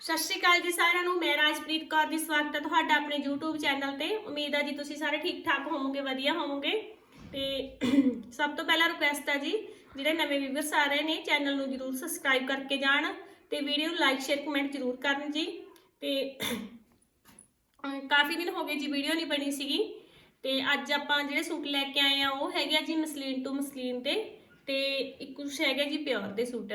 ਸਤਿ ਸ਼੍ਰੀ ਅਕਾਲ ਜੀ ਸਾਰਿਆਂ ਨੂੰ, ਮੈਂ ਰਾਜਪ੍ਰੀਤ ਕੌਰ ਦੀ ਸਵਾਗਤ ਹੈ ਤੁਹਾਡਾ ਆਪਣੇ YouTube ਚੈਨਲ ਤੇ। ਉਮੀਦ ਹੈ ਜੀ ਤੁਸੀਂ ਸਾਰੇ ਠੀਕ ਠਾਕ ਹੋਵੋਗੇ, ਵਧੀਆ ਹੋਵੋਗੇ। ਤੇ ਸਭ ਤੋਂ ਪਹਿਲਾਂ ਰਿਕੁਐਸਟ ਹੈ ਜੀ, ਜਿਹੜੇ ਨਵੇਂ ਵੀਵਰਸ ਆ ਰਹੇ ਨੇ ਚੈਨਲ ਨੂੰ ਜਰੂਰ ਸਬਸਕ੍ਰਾਈਬ ਕਰਕੇ ਜਾਣ ਤੇ ਵੀਡੀਓ ਨੂੰ ਲਾਈਕ ਸ਼ੇਅਰ ਕਮੈਂਟ ਜਰੂਰ ਕਰਨ ਜੀ। ਤੇ ਕਾਫੀ ਦਿਨ ਹੋ ਗਏ ਜੀ ਵੀਡੀਓ ਨਹੀਂ ਬਣੀ ਸੀਗੀ। ਤੇ ਅੱਜ ਆਪਾਂ ਜਿਹੜੇ ਸੂਟ ਲੈ ਕੇ ਆਏ ਆ, ਉਹ ਹੈਗੇ ਆ ਜੀ ਮਸਲੀਨ ਟੂ ਮਸਲੀਨ ਤੇ ਤੇ ਇੱਕ ਕੁਛ ਹੈਗਾ ਜੀ ਪਿਓਰ ਦੇ ਸੂਟ।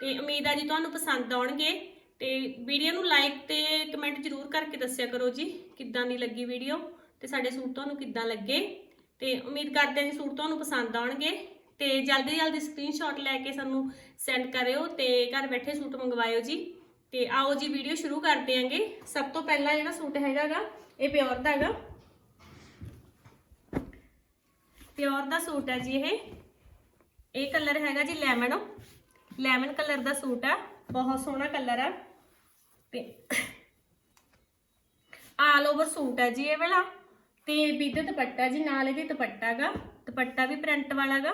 ਤੇ ਉਮੀਦ ਆ ਜੀ ਤੁਹਾਨੂੰ ਪਸੰਦ ਆਉਣਗੇ। ਤੇ ਵੀਡੀਓ ਨੂੰ ਲਾਈਕ ਤੇ ਕਮੈਂਟ ਜਰੂਰ ਕਰਕੇ ਦੱਸਿਆ ਕਰੋ ਜੀ, ਕਿੱਦਾਂ ਦੀ ਲੱਗੀ ਵੀਡੀਓ ਤੇ ਸਾਡੇ ਸੂਟ ਤੁਹਾਨੂੰ ਕਿੱਦਾਂ ਲੱਗੇ ਤੇ ਉਮੀਦ ਕਰਦੇ ਹਾਂ ਜੀ ਸੂਟ ਤੁਹਾਨੂੰ ਪਸੰਦ ਆਉਣਗੇ ਤੇ ਜਲਦੀ ਜਲਦੀ ਸਕਰੀਨਸ਼ਾਟ ਲੈ ਕੇ ਸਾਨੂੰ ਸੈਂਡ ਕਰਿਓ ਤੇ ਘਰ ਬੈਠੇ ਸੂਟ ਮੰਗਵਾਇਓ ਜੀ ਤੇ ਆਓ ਜੀ ਵੀਡੀਓ ਸ਼ੁਰੂ ਕਰਦੇ ਆਂਗੇ ਸਭ ਤੋਂ ਪਹਿਲਾਂ ਜਿਹੜਾ ਸੂਟ ਹੈਗਾਗਾ, ਇਹ ਪਿਓਰ ਦਾ ਹੈਗਾ। ਪਿਓਰ ਦਾ ਸੂਟ ਹੈ ਜੀ ਇਹ। ਇਹ ਕਲਰ ਹੈਗਾ ਜੀ ਲੈਮਨ। ਲੈਮਨ ਕਲਰ ਦਾ ਸੂਟ ਆ ਬਹੁਤ ਸੋਹਣਾ ਕਲਰ ਆ ਤੇ ਆਲ ਓਵਰ ਸੂਟ ਹੈ ਜੀ ਇਹ ਵਾਲਾ। ਤੇ ਵਿਦ ਦੁਪੱਟਾ ਜੀ, ਨਾਲ ਇਹਦੇ ਦੁਪੱਟਾ ਗਾ। ਦੁਪੱਟਾ ਵੀ ਪ੍ਰਿੰਟ ਵਾਲਾ ਗਾ।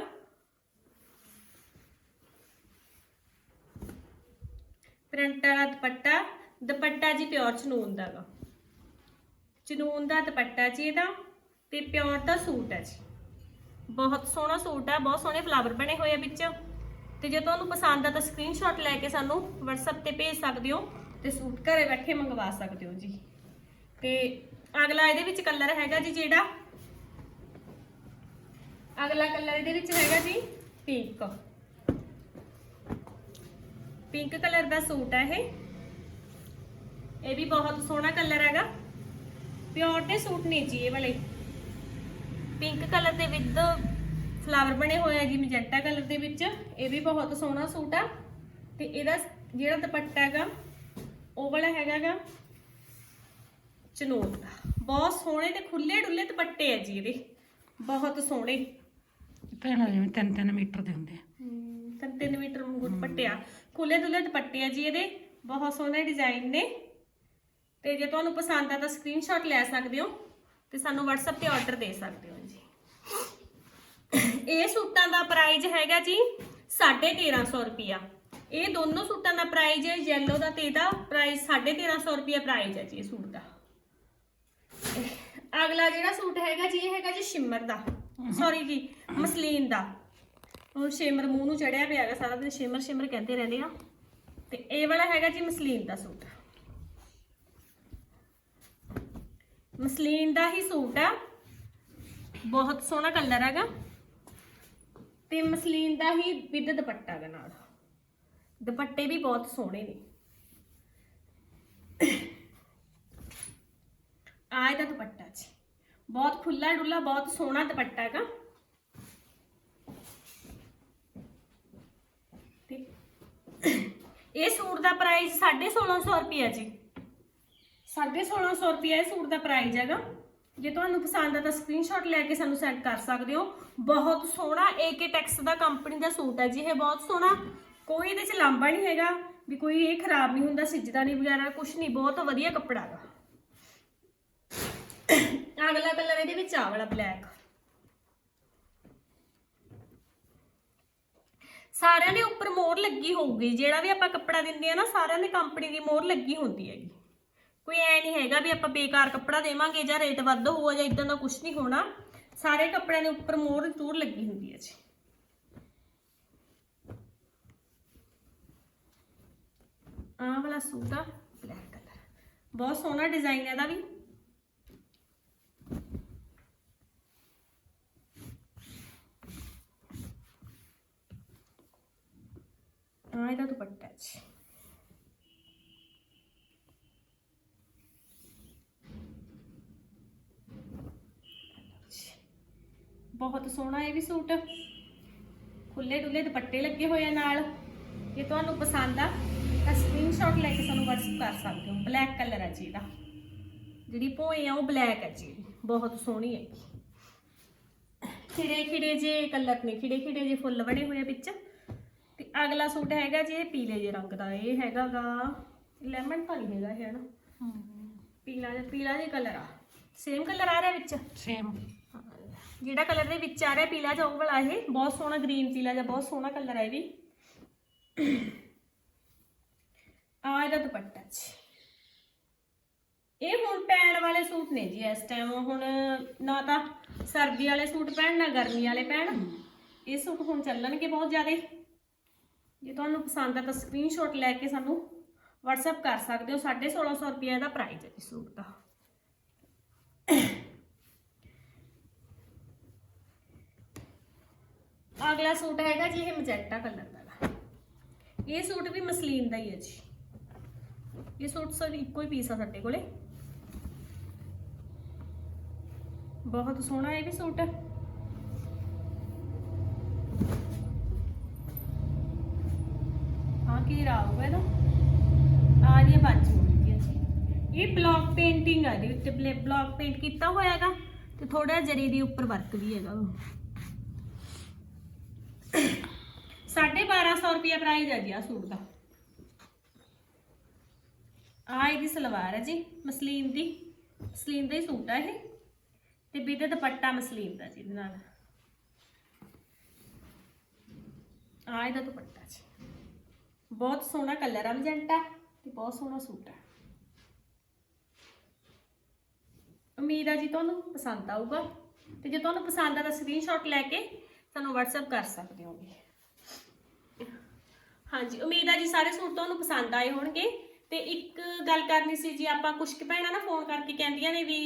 ਪ੍ਰਿੰਟ ਵਾਲਾ ਦੁਪੱਟਾ ਦੁਪੱਟਾ ਜੀ ਪਿਓਰ ਚਨੂਨ ਦਾ ਗਾ। ਚਨੂਨ ਦਾ ਦੁਪੱਟਾ ਜੀ ਇਹਦਾ ਤੇ ਪਿਓਰ ਦਾ ਸੂਟ ਹੈ ਜੀ। ਬਹੁਤ ਸੋਹਣਾ ਸੂਟ ਹੈ ਬਹੁਤ ਸੋਹਣੇ ਫਲਾਵਰ ਬਣੇ ਹੋਏ ਆ ਵਿੱਚ। ਤੇ ਜੇ ਤੁਹਾਨੂੰ ਪਸੰਦ ਆ ਤਾਂ ਸਕਰੀਨਸ਼ਾਟ ਲੈ ਕੇ ਸਾਨੂੰ WhatsApp ਤੇ ਭੇਜ ਸਕਦੇ ਹੋ। ਤੇ ਸੂਟ ਘਰੇ ਬੈਠੇ ਮੰਗਵਾ ਸਕਦੇ ਹੋ ਜੀ। ਤੇ ਅਗਲਾ ਇਹਦੇ ਵਿੱਚ ਕਲਰ ਹੈਗਾ ਜੀ ਜਿਹੜਾ? ਅਗਲਾ ਕਲਰ ਇਹਦੇ ਵਿੱਚ ਹੈਗਾ ਜੀ ਪਿੰਕ ਪਿੰਕ ਕਲਰ ਦਾ ਸੂਟ ਹੈ ਇਹ। ਇਹ ਵੀ ਬਹੁਤ ਸੋਹਣਾ ਕਲਰ ਹੈਗਾ। ਪਿਓਰ ਦੇ ਸੂਟ ਨੇ ਜੀ ਇਹ ਵਾਲੇ। ਪਿੰਕ ਕਲਰ ਦੇ ਵਿਦ ਫਲਾਵਰ ਬਣੇ ਹੋਏ ਆ ਜੀ ਮੈਜੈਂਟਾ ਕਲਰ ਦੇ ਵਿੱਚ। ਇਹ ਵੀ ਬਹੁਤ ਸੋਹਣਾ ਸੂਟ ਆ। ਤੇ ਇਹਦਾ ਜਿਹੜਾ ਦੁਪੱਟਾ ਹੈਗਾ ਉਹ ਵਾਲਾ ਹੈਗਾਗਾ ਚਨੋਨ ਦਾ। ਬਹੁਤ ਸੋਹਣੇ ਤੇ ਖੁੱਲੇ ਡੁੱਲੇ ਦੁਪੱਟੇ ਆ ਜੀ ਇਹਦੇ। ਬਹੁਤ ਸੋਹਣੇ। ਭੈਣਾਂ ਜਿਵੇਂ 3-3 ਮੀਟਰ ਦੇ ਹੁੰਦੇ ਆ। ਤਿੰਨ ਤਿੰਨ ਮੀਟਰ ਵਾਂਗੂ ਦੁਪੱਟੇ ਆ। ਖੁੱਲੇ ਡੁੱਲੇ ਦੁਪੱਟੇ ਆ ਜੀ ਇਹਦੇ। ਬਹੁਤ ਸੋਹਣੇ ਡਿਜ਼ਾਈਨ ਨੇ। ਤੇ ਜੇ ਤੁਹਾਨੂੰ ਪਸੰਦ ਆ ਤਾਂ ਸਕਰੀਨਸ਼ਾਟ ਲੈ ਸਕਦੇ ਹੋ ਤੇ ਸਾਨੂੰ WhatsApp ਤੇ ਆਰਡਰ ਦੇ ਸਕਦੇ ਹੋ ਜੀ। ਇਹ ਸੂਟਾਂ ਦਾ ਪ੍ਰਾਈਸ ਹੈਗਾ ਜੀ 1350 ਰੁਪਿਆ ਇਹ ਦੋਨੋਂ ਸੂਟਾਂ ਦਾ ਪ੍ਰਾਈਸ ਹੈ, yellow ਦਾ ਤੇ ਇਹਦਾ ਪ੍ਰਾਈਸ 1350 ਰੁਪਿਆ ਪ੍ਰਾਈਸ ਹੈ ਜੀ ਇਹ ਸੂਟ ਦਾ। ਅਗਲਾ ਜਿਹੜਾ ਸੂਟ ਹੈਗਾ ਜੀ, ਇਹ ਹੈਗਾ ਜੀ ਸ਼ਿਮਰ ਦਾ। ਸੌਰੀ ਜੀ, ਮਸਲੀਨ ਦਾ। ਉਹ ਸ਼ਿਮਰ ਮੂੰਹ ਨੂੰ ਚੜਿਆ ਪਿਆ ਹੈਗਾ ਸਾਰਾ ਦਿਨ, ਸ਼ਿਮਰ ਸ਼ਿਮਰ ਕਹਿੰਦੇ ਰਹਿੰਦੇ ਆ। ਤੇ ਇਹ ਵਾਲਾ ਹੈਗਾ ਜੀ ਮਸਲੀਨ ਦਾ ਸੂਟ। ਮਸਲੀਨ ਦਾ ਹੀ ਸੂਟ ਆ। ਬਹੁਤ ਸੋਹਣਾ ਕਲਰ ਹੈਗਾ। ਤੇ ਮਸਲੀਨ ਦਾ ਹੀ ਵਿਦ ਦੁਪੱਟਾ ਹੈਗਾ ਨਾਲ। ਦੁਪੱਟੇ ਵੀ ਬਹੁਤ ਸੋਹਣੇ ਨੇ। ਆ ਇਹਦਾ ਦੁਪੱਟਾ ਜੀ। ਬਹੁਤ ਖੁੱਲਾ ਡੁੱਲਾ ਬਹੁਤ ਸੋਹਣਾ ਦੁਪੱਟਾ ਹੈਗਾ। ਤੇ ਇਹ ਸੂਟ ਦਾ ਪ੍ਰਾਈਸ 1650 ਰੁਪਿਆ ਜੀ। 1650 ਰੁਪਿਆ ਇਹ ਸੂਟ ਦਾ ਪ੍ਰਾਈਸ ਹੈਗਾ। ਜੇ ਤੁਹਾਨੂੰ ਪਸੰਦ ਆ ਤਾਂ ਸਕਰੀਨਸ਼ਾਟ ਲੈ ਕੇ ਸਾਨੂੰ ਸੈਂਡ ਕਰ ਸਕਦੇ ਹੋ। ਬਹੁਤ ਸੋਹਣਾ ਏਕੇ ਟੈਕਸ ਦਾ ਕੰਪਨੀ ਦਾ ਸੂਟ ਹੈ ਜੀ। ਇਹ ਬਹੁਤ ਸੋਹਣਾ ਕੋਈ ਇਹਦੇ ਚ ਲਾਂਬਾ ਨਹੀਂ ਹੈਗਾ ਵੀ ਕੋਈ ਇਹ ਖਰਾਬ ਨਹੀਂ ਹੁੰਦਾ, ਸਿੱਜਦਾ ਨਹੀਂ ਵਗੈਰਾ ਕੁਝ ਨਹੀਂ, ਬਹੁਤ ਵਧੀਆ ਕੱਪੜਾ ਹੈਗਾ ਅਗਲਾ ਕਲਰ ਇਹਦੇ ਵਿੱਚ ਆ ਵਾਲਾ ਬਲੈਕ। ਸਾਰਿਆਂ ਦੇ ਉੱਪਰ ਮੋਹਰ ਲੱਗੀ ਹੋਊਗੀ, ਜਿਹੜਾ ਵੀ ਆਪਾਂ ਕੱਪੜਾ ਦਿੰਦੇ ਆ ਨਾ, ਸਾਰਿਆਂ ਦੇ ਕੰਪਨੀ ਦੀ ਮੋਹਰ ਲੱਗੀ ਹੁੰਦੀ ਹੈਗੀ। ਕੋਈ ਐ ਨਹੀਂ ਹੈਗਾ ਵੀ ਆਪਾਂ ਬੇਕਾਰ ਕੱਪੜਾ ਦੇਵਾਂਗੇ ਜਾਂ ਰੇਟ ਵੱਧ ਹੋਊਗਾ ਜਾਂ ਇਦਾਂ ਦਾ ਕੁਝ ਨਹੀਂ ਹੋਣਾ। ਸਾਰੇ ਕੱਪੜਿਆਂ ਦੇ ਉੱਪਰ ਮੋਹਰ ਜ਼ਰੂਰ ਲੱਗੀ ਹੁੰਦੀ ਹੈ ਜੀ। ਆਹ ਵਾਲਾ ਸੂਟ ਆ ਬਲੈਕ ਕਲਰ ਬਹੁਤ ਸੋਹਣਾ ਡਿਜ਼ਾਈਨ ਹੈ ਇਹਦਾ ਵੀ। ਆ ਇਹਦਾ ਦੁਪੱਟਾ ਜੀ। ਬਹੁਤ ਸੋਹਣਾ ਇਹ ਵੀ ਸੂਟ। ਖੁੱਲੇ ਡੁੱਲੇ ਦੁਪੱਟੇ ਲੱਗੇ ਹੋਏ ਆ ਨਾਲ। ਜੇ ਤੁਹਾਨੂੰ ਪਸੰਦ ਆ ਸਕਰੀਨਸ਼ਾਟ ਲੈ ਕੇ ਸਾਨੂੰ WhatsApp ਕਰ ਸਕਦੇ ਹੋ। ਬਲੈਕ ਕਲਰ ਹੈ ਜੀ ਇਹਦਾ। ਜਿਹੜੀ ਭੋਏ ਆ ਉਹ ਬਲੈਕ ਹੈ ਜੀ। ਬਹੁਤ ਸੋਹਣੀ ਹੈ ਖਿੜੇ ਖਿੜੇ ਜੇ ਕਲਰ ਨੇ ਖਿੜੇ ਖਿੜੇ ਜੇ ਫੁੱਲ ਬਣੇ ਹੋਏ ਆ ਵਿੱਚ। ਤੇ ਅਗਲਾ ਸੂਟ ਹੈਗਾ ਜੀ ਇਹ ਪੀਲੇ ਜੇ ਰੰਗ ਦਾ। ਇਹ ਹੈਗਾਗਾ ਲੈਮਨ ਤਾਂ ਨਹੀਂ ਹੈਗਾ ਇਹ ਹਨਾ? ਪੀਲਾ ਜਿਹਾ ਪੀਲਾ ਜਿਹਾ ਕਲਰ ਆ। ਸੇਮ ਕਲਰ ਆ ਰਿਹਾ ਵਿੱਚ? ਸੇਮ ਜਿਹੜਾ ਕਲਰ ਦੇ ਵਿੱਚ ਆ ਰਿਹਾ ਪੀਲਾ ਜਿਹਾ ਉਹ ਵਾਲਾ ਇਹ। ਬਹੁਤ ਸੋਹਣਾ ਗ੍ਰੀਨ ਪੀਲਾ ਜਿਹਾ ਬਹੁਤ ਸੋਹਣਾ ਕਲਰ ਹੈ ਇਹ ਵੀ। ਆਹ ਇਹਦਾ ਦੁਪੱਟਾ ਜੀ ਇਹ ਹੁਣ ਪੈਣ ਵਾਲੇ ਸੂਟ ਨੇ ਜੀ ਇਸ ਟਾਈਮ ਹੁਣ ਨਾ ਤਾਂ ਸਰਦੀ ਵਾਲੇ ਸੂਟ ਪਹਿਣ ਨਾ ਗਰਮੀ ਵਾਲੇ ਪਹਿਣ ਇਹ ਸੂਟ ਹੁਣ ਚੱਲਣਗੇ ਬਹੁਤ ਜ਼ਿਆਦਾ। ਜੇ ਤੁਹਾਨੂੰ ਪਸੰਦ ਆ ਤਾਂ ਸਕਰੀਨਸ਼ਾਟ ਲੈ ਕੇ ਸਾਨੂੰ WhatsApp ਕਰ ਸਕਦੇ ਹੋ 1650 ਰੁਪਏ ਦਾ ਪ੍ਰਾਈਸ ਹੈ ਜੀ ਸੂਟ ਦਾ। ਅਗਲਾ ਸੂਟ ਹੈਗਾ ਜੀ ਇਹ ਮਜੈਟਾ ਕਲਰ ਦਾ। ਇਹ ਸੂਟ ਵੀ ਮਸਲੀਨ ਦਾ ਹੀ ਹੈ ਜੀ। ਇਹ ਸੂਟ ਸਰ ਇੱਕੋ ਹੀ ਪੀਸ ਆ ਸਾਡੇ ਕੋਲੇ। ਬਹੁਤ ਸੋਹਣਾ ਇਹ ਵੀ ਸੂਟ। ਆ ਕੀ ਆਊਗਾ ਇਹਦਾ ਆ ਜੀ ਬਾਜੂ ਇਹ ਬਲੌਕ ਪੇਂਟਿੰਗ ਆ ਇਹਦੇ ਉੱਤੇ ਬਲੌਕ ਪੇਂਟ ਕੀਤਾ ਹੋਇਆ ਹੈਗਾ ਤੇ ਥੋੜਾ ਜਰੀ ਦੇ ਉੱਪਰ ਵਰਕ ਵੀ ਹੈਗਾ ਉਹ। 1250 ਰੁਪਏ ਪ੍ਰਾਈਸ ਹੈ ਜੀ ਆ ਸੂਟ ਦਾ। ਆ ਇਹਦੀ ਸਲਵਾਰ ਹੈ ਜੀ, ਮਸਲੀਨ ਦੀ। ਮਸਲੀਨ ਦਾ ਹੀ ਸੂਟ ਹੈ ਇਹ। ਤੇ ਵੀਦੇ ਦੁਪੱਟਾ ਮਸਲੀਨ ਦਾ ਜੀ ਇਹਦੇ ਨਾਲ। ਆ ਇਹਦਾ ਦੁਪੱਟਾ ਜੀ। ਬਹੁਤ ਸੋਹਣਾ ਕਲਰ ਆ, ਮਜੰਟਾ, ਤੇ ਬਹੁਤ ਸੋਹਣਾ ਸੂਟ ਹੈ ਉਮੀਦ ਆ ਜੀ ਤੁਹਾਨੂੰ ਪਸੰਦ ਆਊਗਾ। ਤੇ ਜੇ ਤੁਹਾਨੂੰ ਪਸੰਦ ਆ ਤਾਂ ਸਕਰੀਨਸ਼ਾਟ ਲੈ ਕੇ ਸਾਨੂੰ WhatsApp ਕਰ ਸਕਦੇ ਹੋਗੇ। ਹਾਂਜੀ, ਉਮੀਦ ਆ ਜੀ ਸਾਰੇ ਸੂਟ ਤੁਹਾਨੂੰ ਪਸੰਦ ਆਏ ਹੋਣਗੇ। ਤੇ ਇੱਕ ਗੱਲ ਕਰਨੀ ਸੀ ਜੀ ਆਪਾਂ ਕੁਝ ਕੁ ਭੈਣਾਂ ਨਾ ਫੋਨ ਕਰਕੇ ਕਹਿੰਦੀਆਂ ਨੇ ਵੀ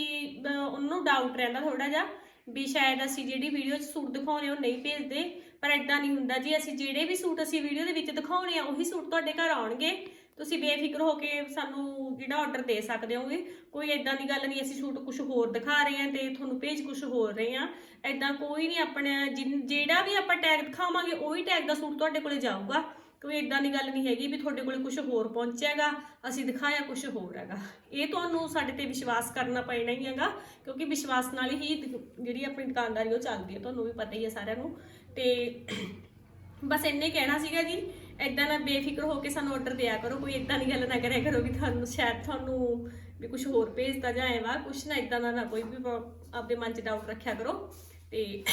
ਅਹ, ਉਹਨੂੰ ਡਾਊਟ ਰਹਿੰਦਾ ਥੋੜਾ ਜਿਹਾ ਵੀ ਸ਼ਾਇਦ ਅਸੀਂ ਜਿਹੜੀ ਵੀਡੀਓ 'ਚ ਸੂਟ ਦਿਖਾਉਣੇ ਉਹ ਨਹੀਂ ਭੇਜਦੇ। ਪਰ ਇਦਾਂ ਨਹੀਂ ਹੁੰਦਾ ਜੀ ਅਸੀਂ ਜਿਹੜੇ ਵੀ ਸੂਟ ਅਸੀਂ ਵੀਡੀਓ ਦੇ ਵਿੱਚ ਦਿਖਾਉਣੇ ਆ ਉਹੀ ਸੂਟ ਤੁਹਾਡੇ ਘਰ ਆਉਣਗੇ। ਤੁਸੀਂ ਬੇਫਿਕਰ ਹੋ ਕੇ ਸਾਨੂੰ ਜਿਹੜਾ ਆਰਡਰ ਦੇ ਸਕਦੇ ਹੋਗੇ। ਕੋਈ ਇਦਾਂ ਦੀ ਗੱਲ ਨਹੀਂ ਅਸੀਂ ਸੂਟ ਕੁਝ ਹੋਰ ਦਿਖਾ ਰਹੇ ਹਾਂ ਤੇ ਤੁਹਾਨੂੰ ਭੇਜ ਕੁਝ ਹੋਰ ਰਹੇ ਹਾਂ। ਇਦਾਂ ਕੋਈ ਨਹੀਂ ਆਪਣਾ ਜਿਨ- ਜਿਹੜਾ ਵੀ ਆਪਾਂ ਟੈਗ ਦਿਖਾਵਾਂਗੇ ਉਹੀ ਟੈਗ ਦਾ ਸੂਟ ਤੁਹਾਡੇ ਕੋਲੇ ਜਾਊਗਾ। ਕੋਈ ਇਦਾਂ ਦੀ ਗੱਲ ਨਹੀਂ ਹੈਗੀ ਵੀ ਤੁਹਾਡੇ ਕੋਲ ਕੁਝ ਹੋਰ ਪਹੁੰਚੇਗਾ, ਅਸੀਂ ਦਿਖਾਇਆ ਕੁਝ ਹੋਰ ਹੈਗਾ। ਇਹ ਤੁਹਾਨੂੰ ਸਾਡੇ ਤੇ ਵਿਸ਼ਵਾਸ ਕਰਨਾ ਪੈਣਾ ਹੀ ਹੈਗਾ, ਕਿਉਂਕਿ ਵਿਸ਼ਵਾਸ ਨਾਲ ਹੀ ਜਿਹੜੀ ਆਪਣੀ ਦੁਕਾਨਦਾਰੀ ਉਹ ਚੱਲਦੀ ਹੈ, ਤੁਹਾਨੂੰ ਵੀ ਪਤਾ ਹੀ ਹੈ ਸਾਰਿਆਂ ਨੂੰ। ਤੇ ਬਸ ਇੰਨੇ ਕਹਿਣਾ ਸੀਗਾ ਜੀ ਇਦਾਂ ਨਾ ਬੇਫਿਕਰ ਹੋ ਕੇ ਸਾਨੂੰ ਆਰਡਰ ਦਿਆ ਕਰੋ, ਕੋਈ ਇਦਾਂ ਦੀ ਗੱਲ ਨਾ ਕਰਿਆ ਕਰੋ ਵੀ ਤੁਹਾਨੂੰ ਸ਼ਾਇਦ ਤੁਹਾਨੂੰ ਵੀ ਕੁਝ ਹੋਰ ਭੇਜਦਾ ਜਾਏਗਾ ਕੁਝ ਨਾ ਇਦਾਂ ਦਾ ਨਾ ਕੋਈ ਵੀ ਪ- ਆਪਦੇ ਮਨ 'ਚ ਡਾਊਟ ਰੱਖਿਆ ਕਰੋ। ਤੇ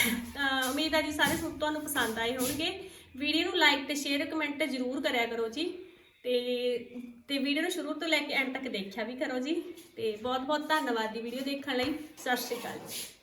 ਉਮੀਦ ਆ ਜੀ ਸਾਰੇ ਸੂਟ ਤੁਹਾਨੂੰ ਪਸੰਦ ਆਏ ਹੋਣਗੇ। ਵੀਡੀਓ ਨੂੰ ਲਾਈਕ ਤੇ ਸ਼ੇਅਰ ਕਮੈਂਟ ਜ਼ਰੂਰ ਕਰਿਆ ਕਰੋ ਜੀ। ਤੇ ਤੇ ਵੀਡੀਓ ਨੂੰ ਸ਼ੁਰੂ ਤੋਂ ਲੈ ਕੇ ਐਂਡ ਤੱਕ ਦੇਖਿਆ ਵੀ ਕਰੋ ਜੀ। ਤੇ ਬਹੁਤ ਬਹੁਤ ਧੰਨਵਾਦ ਦੀ ਵੀਡੀਓ ਦੇਖਣ ਲਈ। ਸਤਿ ਸ਼੍ਰੀ ਅਕਾਲ ਜੀ।